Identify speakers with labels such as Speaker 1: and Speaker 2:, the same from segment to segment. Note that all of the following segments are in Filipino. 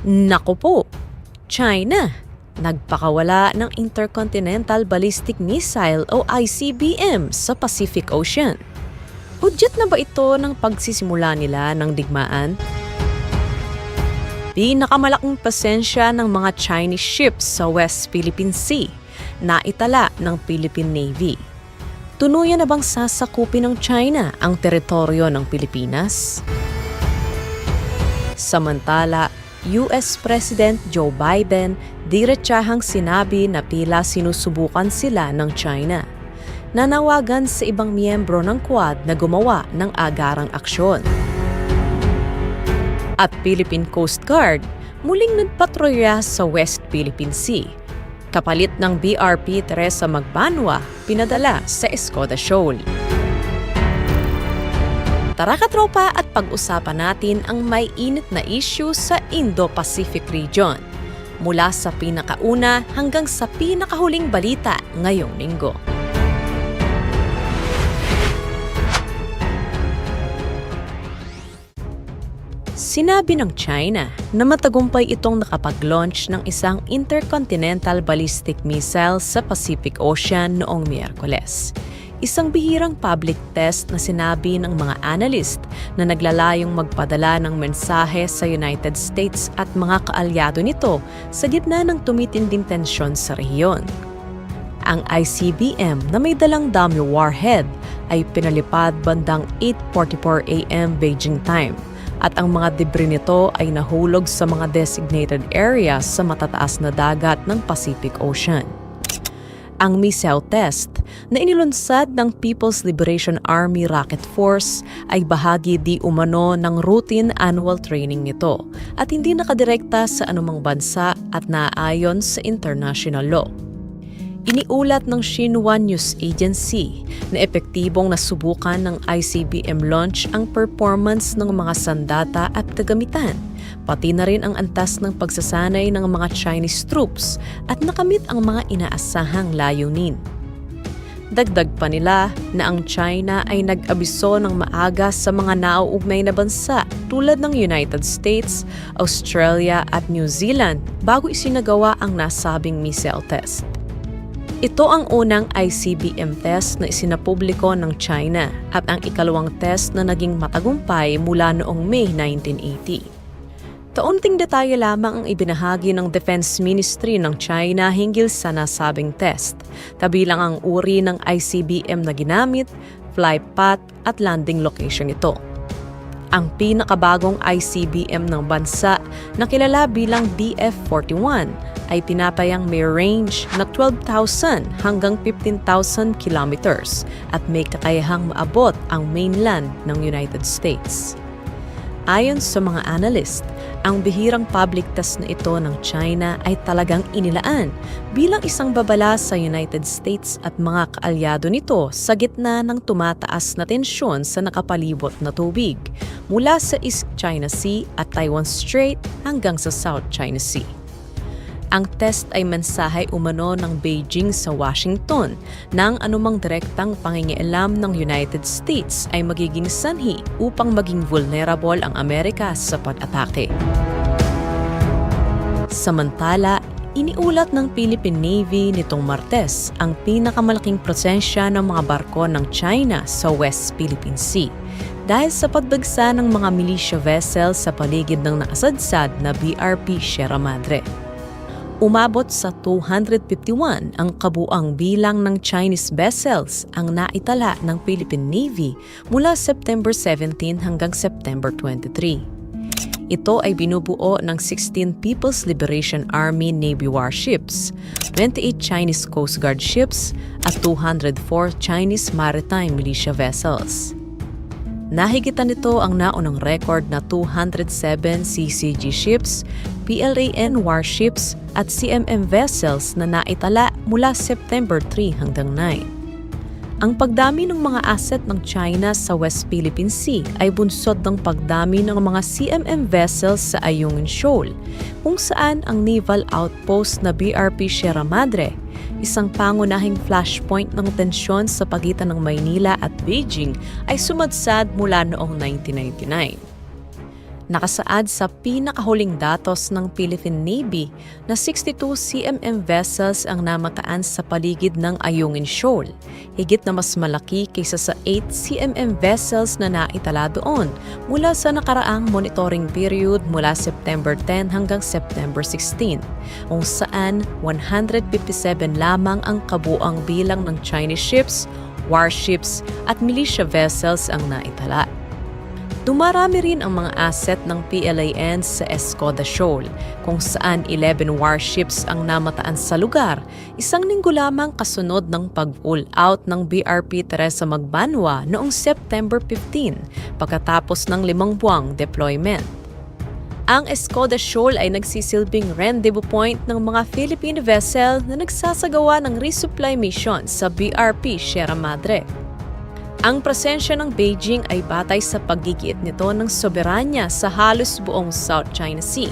Speaker 1: Naku po, China, nagpakawala ng Intercontinental Ballistic Missile o ICBM sa Pacific Ocean. Udyat na ba ito ng pagsisimula nila ng digmaan? Pinakamalaking pasensya ng mga Chinese ships sa West Philippine Sea na itala ng Philippine Navy. Tuluyan na bang sasakupin ng China ang teritoryo ng Pilipinas? Samantala, US President Joe Biden diretsahang sinabi na tila sinusubukan sila ng China. Nanawagan sa ibang miyembro ng Quad na gumawa ng agarang aksyon. At Philippine Coast Guard muling nagpatrolya sa West Philippine Sea. Kapalit ng BRP Teresa Magbanwa, pinadala sa Escoda Shoal. Tara katropa at pag-usapan natin ang may init na issue sa Indo-Pacific region. Mula sa pinakauna hanggang sa pinakahuling balita ngayong linggo. Sinabi ng China na matagumpay itong nakapag-launch ng isang intercontinental ballistic missile sa Pacific Ocean noong Miyerkules. Isang bihirang public test na sinabi ng mga analyst na naglalayong magpadala ng mensahe sa United States at mga kaalyado nito sa gitna ng tumitinding tensyon sa rehiyon. Ang ICBM na may dalang dummy warhead ay pinalipad bandang 8.44 a.m. Beijing time at ang mga debris nito ay nahulog sa mga designated areas sa matataas na dagat ng Pacific Ocean. Ang missile test na inilunsad ng People's Liberation Army Rocket Force ay bahagi di umano ng routine annual training nito at hindi nakadirekta sa anumang bansa at naaayon sa international law. Iniulat ng Xinhua News Agency na epektibong nasubukan ng ICBM launch ang performance ng mga sandata at kagamitan, pati na rin ang antas ng pagsasanay ng mga Chinese troops at nakamit ang mga inaasahang layunin. Dagdag pa nila na ang China ay nag-abiso ng maaga sa mga nauugnay na bansa tulad ng United States, Australia at New Zealand bago isinagawa ang nasabing missile test. Ito ang unang ICBM test na isinapubliko ng China at ang ikalawang test na naging matagumpay mula noong May 1980. Taunting detalye lamang ang ibinahagi ng Defense Ministry ng China hinggil sa nasabing test, tabilang ang uri ng ICBM na ginamit, flight path at landing location nito. Ang pinakabagong ICBM ng bansa na kilala bilang BF-41 ay tinapayang may range na 12,000 hanggang 15,000 kilometers at may kakayahang maabot ang mainland ng United States. Ayon sa mga analyst, ang bihirang public test na ito ng China ay talagang inilaan bilang isang babala sa United States at mga kaalyado nito sa gitna ng tumataas na tensyon sa nakapalibot na tubig mula sa East China Sea at Taiwan Strait hanggang sa South China Sea. Ang test ay mensahe umano ng Beijing sa Washington ng anumang direktang pangingialam ng United States ay magiging sanhi upang maging vulnerable ang Amerika sa pag-atake. Samantala, iniulat ng Philippine Navy nitong Martes ang pinakamalaking presensya ng mga barko ng China sa West Philippine Sea dahil sa pagdagsa ng mga militia vessels sa paligid ng nakasadsad na BRP Sierra Madre. Umabot sa 251 ang kabuang bilang ng Chinese vessels ang naitala ng Philippine Navy mula September 17 hanggang September 23. Ito ay binubuo ng 16 People's Liberation Army Navy warships, 28 Chinese Coast Guard ships at 204 Chinese Maritime Militia vessels. Nahigitan nito ang naunang record na 207 CCG ships, PLAN warships at CMM vessels na naitala mula September 3 hanggang 9. Ang pagdami ng mga asset ng China sa West Philippine Sea ay bunsod ng pagdami ng mga CMM vessels sa Ayungin Shoal, kung saan ang naval outpost na BRP Sierra Madre, isang pangunahing flashpoint ng tensyon sa pagitan ng Maynila at Beijing ay sumadsad mula noong 1999. Nakasaad sa pinakahuling datos ng Philippine Navy na 62 CMM vessels ang namataan sa paligid ng Ayungin Shoal, higit na mas malaki kaysa sa 8 CMM vessels na naitala doon mula sa nakaraang monitoring period mula September 10 hanggang September 16, kung saan 157 lamang ang kabuang bilang ng Chinese ships, warships at militia vessels ang naitala. Dumarami rin ang mga asset ng PLAN sa Escoda Shoal, kung saan 11 warships ang namataan sa lugar, isang linggo lamang kasunod ng pag-pull out ng BRP Teresa Magbanwa noong September 15, pagkatapos ng limang buwang deployment. Ang Escoda Shoal ay nagsisilbing rendezvous point ng mga Philippine vessel na nagsasagawa ng resupply mission sa BRP Sierra Madre. Ang presensya ng Beijing ay batay sa paggigiit nito ng soberanya sa halos buong South China Sea,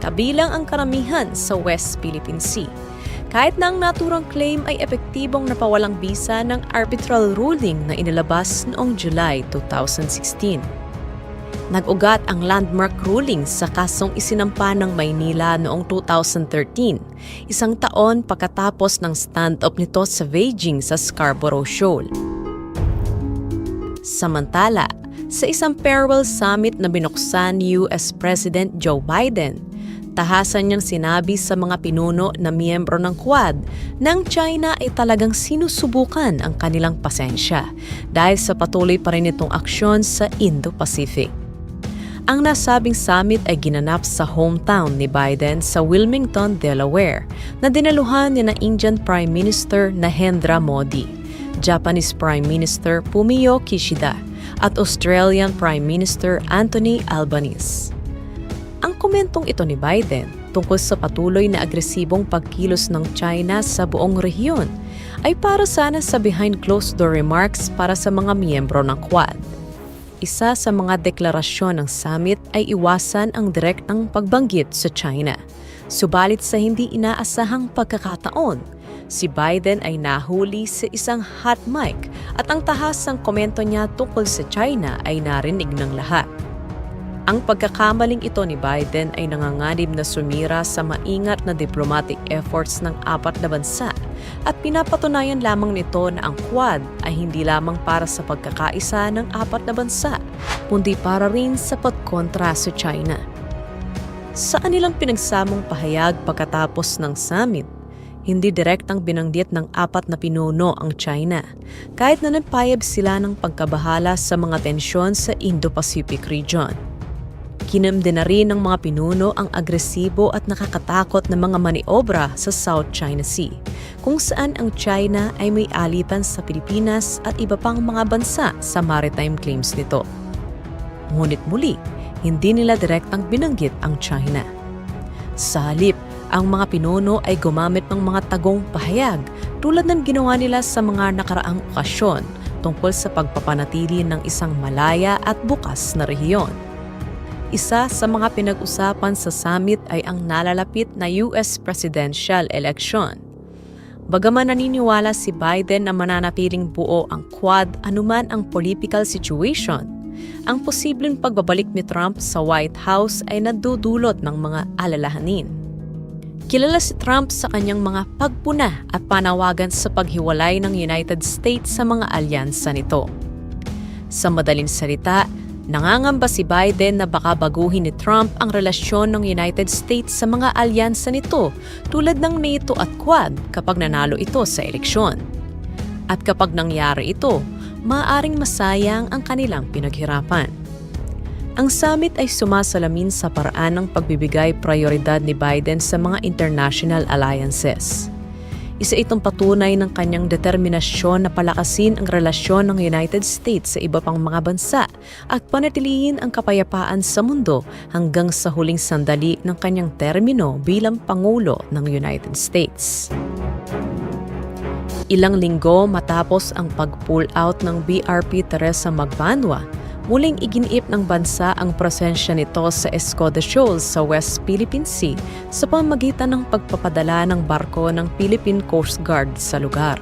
Speaker 1: kabilang ang karamihan sa West Philippine Sea. Kahit na ang naturang claim ay epektibong napawalang bisa ng arbitral ruling na inilabas noong July 2016. Nag-ugat ang landmark ruling sa kasong isinampa ng Maynila noong 2013, isang taon pagkatapos ng stand-up nito sa Beijing sa Scarborough Shoal. Samantala, sa isang farewell summit na binuksan ni US President Joe Biden, tahasan niyang sinabi sa mga pinuno na miyembro ng Quad ng China ay talagang sinusubukan ang kanilang pasensya dahil sa patuloy pa rin itong aksyon sa Indo-Pacific. Ang nasabing summit ay ginanap sa hometown ni Biden sa Wilmington, Delaware, na dinaluhan ni na Indian Prime Minister Narendra Modi. Japanese Prime Minister Fumio Kishida at Australian Prime Minister Anthony Albanese. Ang komentong ito ni Biden tungkol sa patuloy na agresibong pagkilos ng China sa buong rehiyon ay para sana sa behind closed-door remarks para sa mga miyembro ng Quad. Isa sa mga deklarasyon ng summit ay iwasan ang direktang pagbanggit sa China. Subalit sa hindi inaasahang pagkakataon, si Biden ay nahuli sa isang hot mic at ang tahasang komento niya tungkol sa China ay narinig ng lahat. Ang pagkakamaling ito ni Biden ay nanganganib na sumira sa maingat na diplomatic efforts ng apat na bansa at pinapatunayan lamang nito na ang Quad ay hindi lamang para sa pagkakaisa ng apat na bansa, kundi para rin sa pagkontra sa China. Sa kanilang pinagsamong pahayag pagkatapos ng summit, hindi direktang binanggit ng apat na pinuno ang China, kahit na nagpayab sila ng pagkabahala sa mga tensyon sa Indo-Pacific region. Kinamde na rin ng mga pinuno ang agresibo at nakakatakot na mga maniobra sa South China Sea, kung saan ang China ay may alitan sa Pilipinas at iba pang mga bansa sa maritime claims nito. Ngunit muli, hindi nila direktang binanggit ang China. Sa halip, ang mga pinuno ay gumamit ng mga tagong pahayag tulad ng ginawa nila sa mga nakaraang okasyon tungkol sa pagpapanatili ng isang malaya at bukas na rehiyon. Isa sa mga pinag-usapan sa summit ay ang nalalapit na US presidential election. Bagaman naniniwala si Biden na mananatiling buo ang Quad anuman ang political situation, ang posibleng pagbabalik ni Trump sa White House ay nadudulot ng mga alalahanin. Kilala si Trump sa kanyang mga pagpuna at panawagan sa paghiwalay ng United States sa mga alyansa nito. Sa madaling salita, nangangamba si Biden na baka baguhin ni Trump ang relasyon ng United States sa mga alyansa nito tulad ng NATO at Quad kapag nanalo ito sa eleksyon. At kapag nangyari ito, maaaring masayang ang kanilang pinaghirapan. Ang summit ay sumasalamin sa paraan ng pagbibigay prioridad ni Biden sa mga international alliances. Isa itong patunay ng kanyang determinasyon na palakasin ang relasyon ng United States sa iba pang mga bansa at panatilihin ang kapayapaan sa mundo hanggang sa huling sandali ng kanyang termino bilang Pangulo ng United States. Ilang linggo matapos ang pag-pull out ng BRP Teresa Magbanwa, muling iginiip ng bansa ang presensya nito sa Escoda Shoal sa West Philippine Sea sa pamagitan ng pagpapadala ng barko ng Philippine Coast Guard sa lugar.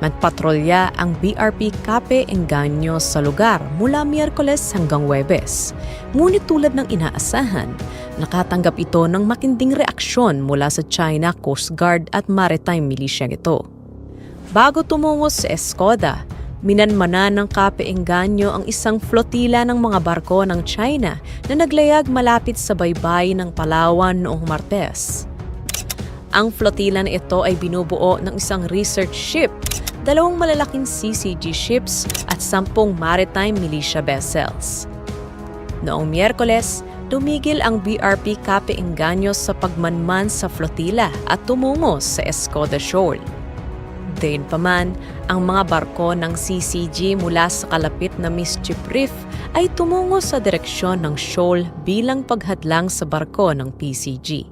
Speaker 1: Magpatrolya ang BRP Cape Engaño sa lugar mula Miyerkules hanggang Webes. Ngunit tulad ng inaasahan, nakatanggap ito ng makinding reaksyon mula sa China Coast Guard at Maritime Militia ito. Bago tumungo sa Escoda, minanmana ng Cape Engaño ang isang flotila ng mga barko ng China na naglayag malapit sa baybay ng Palawan noong Martes. Ang flotila na ito ay binubuo ng isang research ship, dalawang malalaking CCG ships at sampung maritime militia vessels. Noong Miyerkules, tumigil ang BRP Cape Engaño sa pagmanman sa flotila at tumungo sa Escoda Shoal. Gayunpaman, ang mga barko ng CCG mula sa kalapit na Mischief Reef ay tumungo sa direksyon ng shoal bilang paghadlang sa barko ng PCG.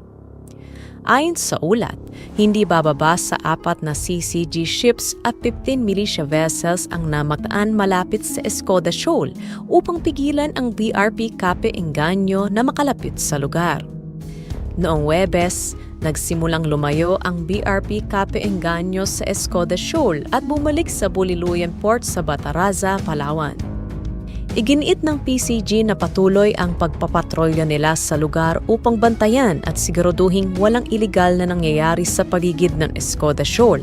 Speaker 1: Ayon sa ulat, hindi bababa sa apat na CCG ships at 15 militia vessels ang namataan malapit sa Escoda Shoal upang pigilan ang BRP Cape Engaño na makalapit sa lugar. Noong Webes, nagsimulang lumayo ang BRP Cape Engaño sa Escoda Shoal at bumalik sa Buliluyan Port sa Bataraza, Palawan. Iginiit ng PCG na patuloy ang pagpapatrolya nila sa lugar upang bantayan at siguraduhing walang iligal na nangyayari sa paligid ng Escoda Shoal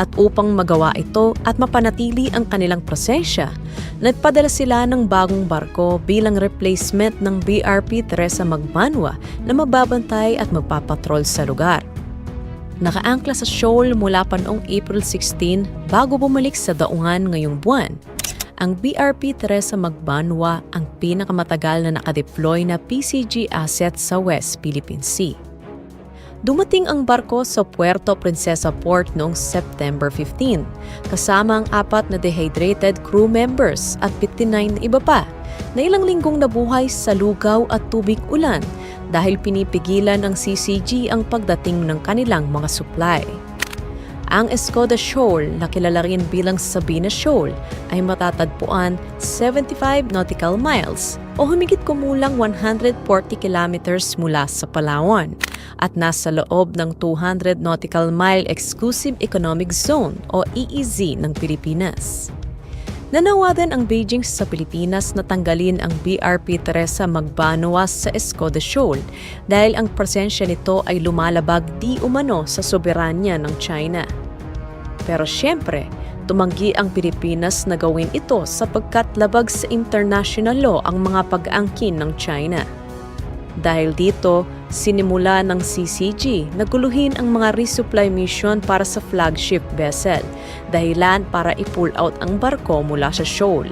Speaker 1: at upang magawa ito at mapanatili ang kanilang presensya, nagpadala sila ng bagong barko bilang replacement ng BRP Teresa Magbanwa na magbabantay at magpapatrol sa lugar. Nakaangkla sa shoal mula pa noong April 16 bago bumalik sa daungan ngayong buwan ang BRP Teresa Magbanwa ang pinakamatagal na nakadeploy na PCG asset sa West Philippine Sea. Dumating ang barko sa Puerto Princesa Port noong September 15, kasama ang apat na dehydrated crew members at 59 na iba pa, na ilang linggong nabuhay sa lugaw at tubig ulan dahil pinipigilan ng CCG ang pagdating ng kanilang mga supply. Ang Escoda Shoal, na kilala rin bilang Sabina Shoal, ay matatagpuan 75 nautical miles o humigit kumulang 140 kilometers mula sa Palawan at nasa loob ng 200 nautical mile Exclusive Economic Zone o EEZ ng Pilipinas. Nanawagan ang Beijing sa Pilipinas na tanggalin ang BRP Teresa Magbanwa sa Escoda Shoal dahil ang presensya nito ay lumalabag di umano sa soberanya ng China. Pero siyempre, tumanggi ang Pilipinas na gawin ito sapagkat labag sa international law ang mga pag-angkin ng China. Dahil dito, sinimula ng CCG na guluhin ang mga resupply mission para sa flagship vessel, dahilan para i-pull out ang barko mula sa shoal.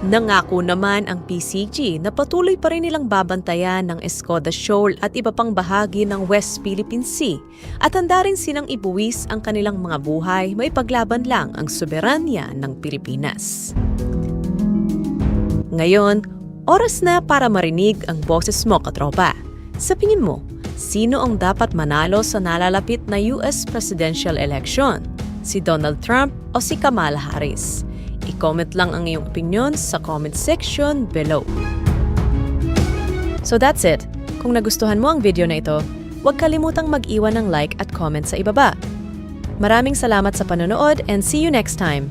Speaker 1: Nangako naman ang PCG na patuloy pa rin nilang babantayan ng Escoda Shoal at iba pang bahagi ng West Philippine Sea at handa rin silang ibuwis ang kanilang mga buhay may paglaban lang ang soberanya ng Pilipinas. Ngayon, oras na para marinig ang boses mo katropa. Sa tingin mo, sino ang dapat manalo sa nalalapit na US presidential election? Si Donald Trump o si Kamala Harris? I-comment lang ang iyong opinion sa comment section below. So that's it. Kung nagustuhan mo ang video na ito, huwag kalimutang mag-iwan ng like at comment sa ibaba. Maraming salamat sa panonood and see you next time!